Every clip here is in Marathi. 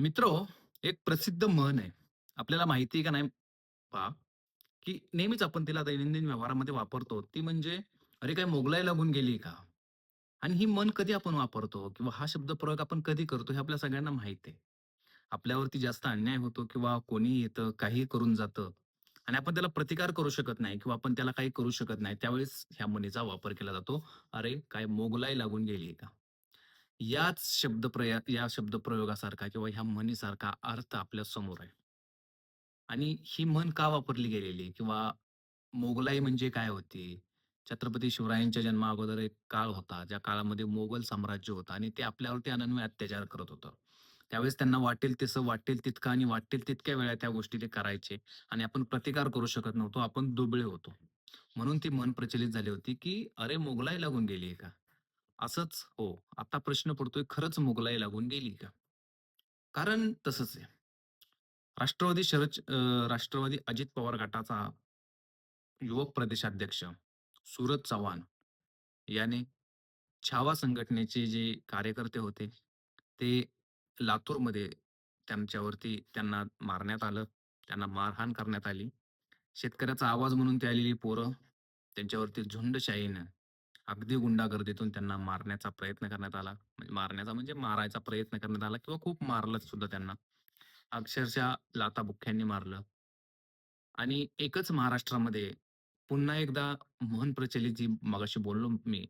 मित्र एक प्रसिद्ध म्हण आहे. आपल्याला माहिती आहे का नाही पा की नेहमीच आपण तिला दैनंदिन व्यवहारामध्ये वापरतो. ती म्हणजे, "अरे काय मोगलाई लागून गेली का?" आणि ही मन कधी आपण वापरतो किंवा हा शब्द प्रयोग आपण कधी करतो हे आपल्या सगळ्यांना माहीत आहे. आपल्यावरती जास्त अन्याय होतो किंवा कोणी येतं, काहीही करून जातं आणि आपण त्याला प्रतिकार करू शकत नाही किंवा आपण त्याला काही करू शकत नाही. त्यावेळेस ह्या म्हणीचा वापर केला जातो. "अरे काय मोगलाई लागून गेली का?" याच शब्दप्रया या शब्दप्रयोगासारखा किंवा ह्या म्हणीसारखा अर्थ आपल्यासमोर आहे. आणि ही म्हण का वापरली गेलेली किंवा मोगलाई म्हणजे काय होती? छत्रपती शिवरायांच्या जन्माअगोदर एक काळ होता, ज्या काळामध्ये मोगल साम्राज्य होतं आणि ते आपल्यावरती अनन्य अत्याचार करत होतं. त्यावेळेस त्यांना वाटेल तसं, वाटेल तितकं आणि वाटेल तितक्या वेळा त्या गोष्टी ते करायचे आणि आपण प्रतिकार करू शकत नव्हतो. आपण दुबळे होतो. म्हणून ती म्हण प्रचलित झाली होती, की "अरे मोगलाई लागून गेली का?" असंच हो, आता प्रश्न पडतोय, खरंच मोगलाई लागून गेली का? कारण तसंच आहे. राष्ट्रवादी शरद राष्ट्रवादी अजित पवार गटाचा युवक प्रदेशाध्यक्ष सूरज चव्हाण याने छावा संघटनेचे जे कार्यकर्ते होते, ते लातूरमध्ये त्यांच्यावरती त्यांना मारण्यात आलं. त्यांना मारहाण करण्यात आली. शेतकऱ्याचा आवाज म्हणून ते आलेली पोरं, त्यांच्यावरती झुंडशाहीनं, अगदी गुंडागर्दीतून त्यांना मारण्याचा प्रयत्न करण्यात आला. म्हणजे मारण्याचा म्हणजे मारायचा प्रयत्न करण्यात आला किंवा खूप मारलं सुद्धा त्यांना. अक्षरशः लाथाबुक्क्यांनी मारलं. आणि एकच महाराष्ट्रामध्ये पुन्हा एकदा म्हण प्रचलित जी मगाशी बोललो मी,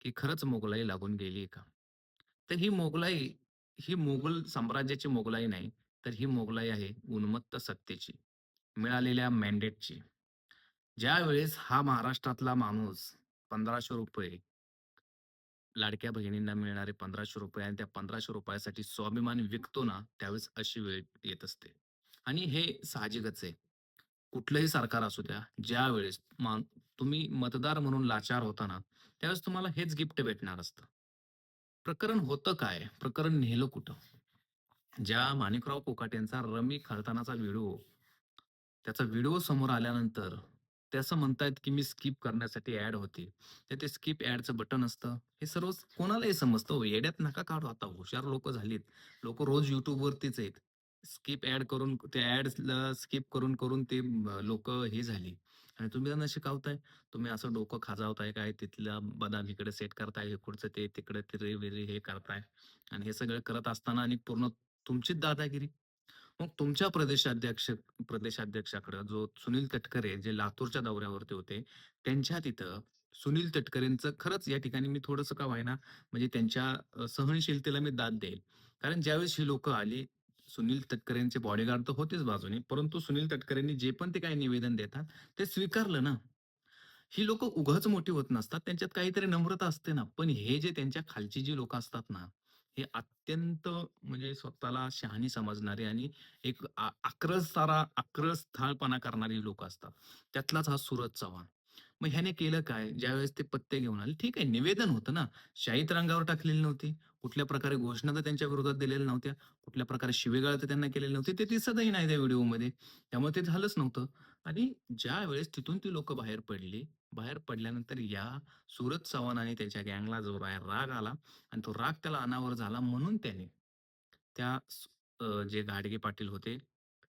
की खरंच मोगलाई लागून गेली का? तर ही मोगलाई, ही मोगल साम्राज्याची मोगलाई नाही, तर ही मोगलाई आहे उन्मत्त सत्तेची, मिळालेल्या मॅन्डेटची. ज्यावेळेस हा महाराष्ट्रातला माणूस ₹1500 लाडक्या बहिणींना मिळणारे ₹1500 आणि त्या पंधराशे रुपयासाठी स्वाभिमान विकतो ना, त्यावेळेस अशी वेळ येत असते. आणि हे साहजिकच आहे. कुठलंही सरकार असू द्या, ज्यावेळेस तुम्ही मतदार म्हणून लाचार होता ना, त्यावेळेस तुम्हाला हेच गिफ्ट भेटणार असतं. प्रकरण होतं काय? प्रकरण नेलं कुठं? ज्या माणिकराव कोकाटेंचा रमी खळतानाचा व्हिडिओ त्याचा व्हिडिओ समोर आल्यानंतर ते असं म्हणतायत, की मी स्किप करण्यासाठी ऍड होते तर ते स्किप ऍडचं बटन असतं. हे सर्व कोणालाही समजतं येड्यात नका काढू आता. हुशार लोक झालीत. लोक रोज युट्यूबवरतीच आहेत. स्किप ऍड करून त्या ऍड स्किप करून, करून ते लोक हे झाली आणि तुम्ही त्यांना शिकवताय. तुम्ही असं डोकं खाजावताय काय, तिथला बदाम इकडे सेट करताय, इकडचं ते तिकडे तिरे हे करताय आणि हे सगळं करत असताना आणि पूर्ण तुमचीच दादागिरी. मग तुमच्या प्रदेशाध्यक्ष प्रदेशाध्यक्षाकडे जो सुनील तटकरे जे लातूरच्या दौऱ्यावरती होते, त्यांच्या तिथं सुनील तटकरेंचं खरंच या ठिकाणी मी थोडंसं का व्हायना म्हणजे त्यांच्या सहनशीलतेला मी दाद देईल. कारण ज्यावेळेस ही लोक आली, सुनील तटकरेंचे बॉडीगार्ड तर होतेच बाजूने, परंतु सुनील तटकरेंनी जे पण ते काही निवेदन देतात, ते स्वीकारलं ना. ही लोक उघच मोठी होत नसतात. त्यांच्यात काहीतरी नम्रता असते ना. पण हे जे त्यांच्या खालची जी लोक असतात ना, हे अत्यंत म्हणजे स्वतःला शहाणी समजणारे आणि एक आ आक्रस्तारा आक्रस्ताळपणा करणारी लोक असतात. त्यातलाच हा सूरज चव्हाण. मग ह्याने केलं काय? ज्यावेळेस ते पत्ते घेऊन आले, ठीक आहे निवेदन होतं ना. शाहीत रंगावर टाकलेली नव्हती. कुठल्या प्रकारे घोषणा तर त्यांच्या विरोधात दिलेल्या नव्हत्या. कुठल्या प्रकारे शिवेगाळ तर त्यांना केलेली नव्हती. ते दिसतही नाही त्या व्हिडिओमध्ये. त्यामुळे ते झालंच नव्हतं. आणि ज्यावेळेस तिथून ती लोक बाहेर पडली, बाहेर पडल्यानंतर या सुरत चव्हाण आणि त्याच्या गँगला जो बाहेर राग आला आणि तो राग त्याला अनावर झाला म्हणून त्याने त्या जे गाडगे पाटील होते,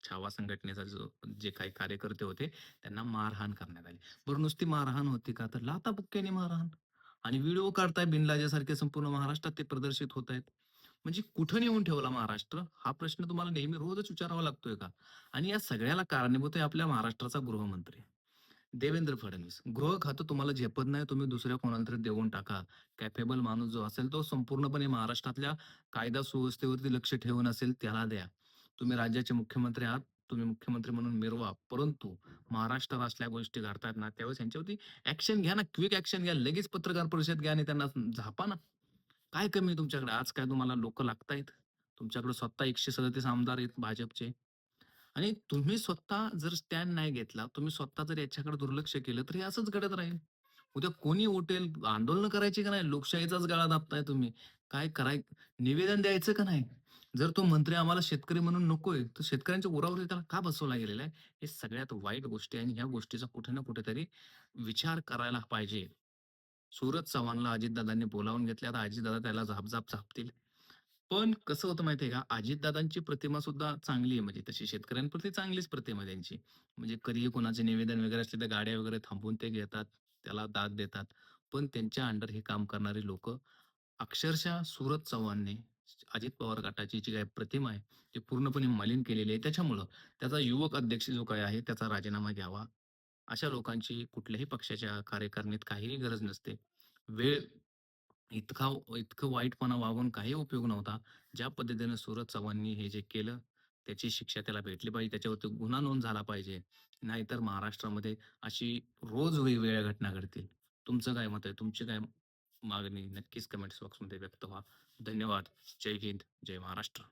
छावा संघटनेचा जो जे काही कार्यकर्ते होते, त्यांना मारहाण करण्यात आली. बरं नुसती मारहाण होती का? तर लाताबुक्क्याने मारहाण आणि व्हिडिओ काढताय बिनलाजासारखे संपूर्ण महाराष्ट्रात ते प्रदर्शित होत आहेत. म्हणजे कुठं नेऊन ठेवला महाराष्ट्र? हा प्रश्न तुम्हाला नेहमी रोजच विचारावा लागतोय का? आणि या सगळ्याला कारणीभूत आहे आपल्या महाराष्ट्राचा गृहमंत्री देवेंद्र फडणवीस. गृह खातं तुम्हाला झेपत नाही, तुम्ही दुसऱ्या कोणाला तरी देऊन टाका. कॅपेबल माणूस जो असेल तो संपूर्णपणे महाराष्ट्रातल्या कायदा सुव्यवस्थेवरती लक्ष ठेवून असेल त्याला द्या. तुम्ही राज्याचे मुख्यमंत्री आहात, तुम्ही मुख्यमंत्री म्हणून मिरवा. परंतु महाराष्ट्रात असल्या गोष्टी घडतात ना, त्यावेळेस यांच्यावरती ऍक्शन घ्या ना, क्विक ऍक्शन घ्या. लगेच पत्रकार परिषद घ्या आणि त्यांना झापा ना. काय कमी तुमच्याकडे? आज काय तुम्हाला लोक लागतायत? तुमच्याकडे स्वतः 137 आमदार आहेत भाजपचे. आणि तुम्ही स्वतः जर स्टॅन्ड नाही घेतला, तुम्ही स्वतः जर याच्याकडे दुर्लक्ष केलं, तर हे असंच घडत राहील. उद्या कोणी उठेल, आंदोलन करायची का नाही? लोकशाहीचाच गळा दाबताय तुम्ही. काय कराय निवेदन द्यायचं का नाही? जर तो मंत्री आम्हाला शेतकरी म्हणून नकोय, तर शेतकऱ्यांच्या उरावर त्याला का बसवला गेलेला आहे? हे सगळ्यात वाईट गोष्टी आहे आणि ह्या गोष्टीचा कुठे ना कुठेतरी विचार करायला पाहिजे. सूरज चव्हाणला अजितदादांनी बोलावून घेतले. आता अजितदादा त्याला झाप-झाप झापतील. पण कसं होतं माहिती आहे का, अजितदादांची प्रतिमा सुद्धा चांगली आहे म्हणजे तशी शेतकऱ्यांप्रती चांगलीच प्रतिमा आहे त्यांची. म्हणजे कधीही कोणाचे निवेदन वगैरे असले तर गाड्या वगैरे थांबवून ते घेतात, त्याला दाद देतात. पण त्यांच्या अंडर हे काम करणारे लोक अक्षरशः सूरज चव्हाणने अजित पवार गटाची जी काय प्रतिमा आहे, ती पूर्णपणे मलिन केलेली आहे. त्याच्यामुळं त्याचा युवक अध्यक्ष जो काय आहे त्याचा राजीनामा घ्यावा. अशा लोकांची कुठल्याही पक्षाच्या कार्यकारिणीत काहीही गरज नसते. वेळ इतका इतकं वाईटपणा वागून काही उपयोग नव्हता. ज्या पद्धतीनं सूरज चव्हाणनी हे जे केलं, त्याची शिक्षा त्याला भेटली पाहिजे. त्याच्यावरती गुन्हा नोंद झाला पाहिजे. नाहीतर महाराष्ट्रामध्ये अशी रोज वेगवेगळ्या घटना घडतील. तुमचं काय मत आहे? तुमची काय मागणी? नक्कीच कमेंट्स बॉक्समध्ये व्यक्त व्हा. धन्यवाद. जय हिंद, जय महाराष्ट्र.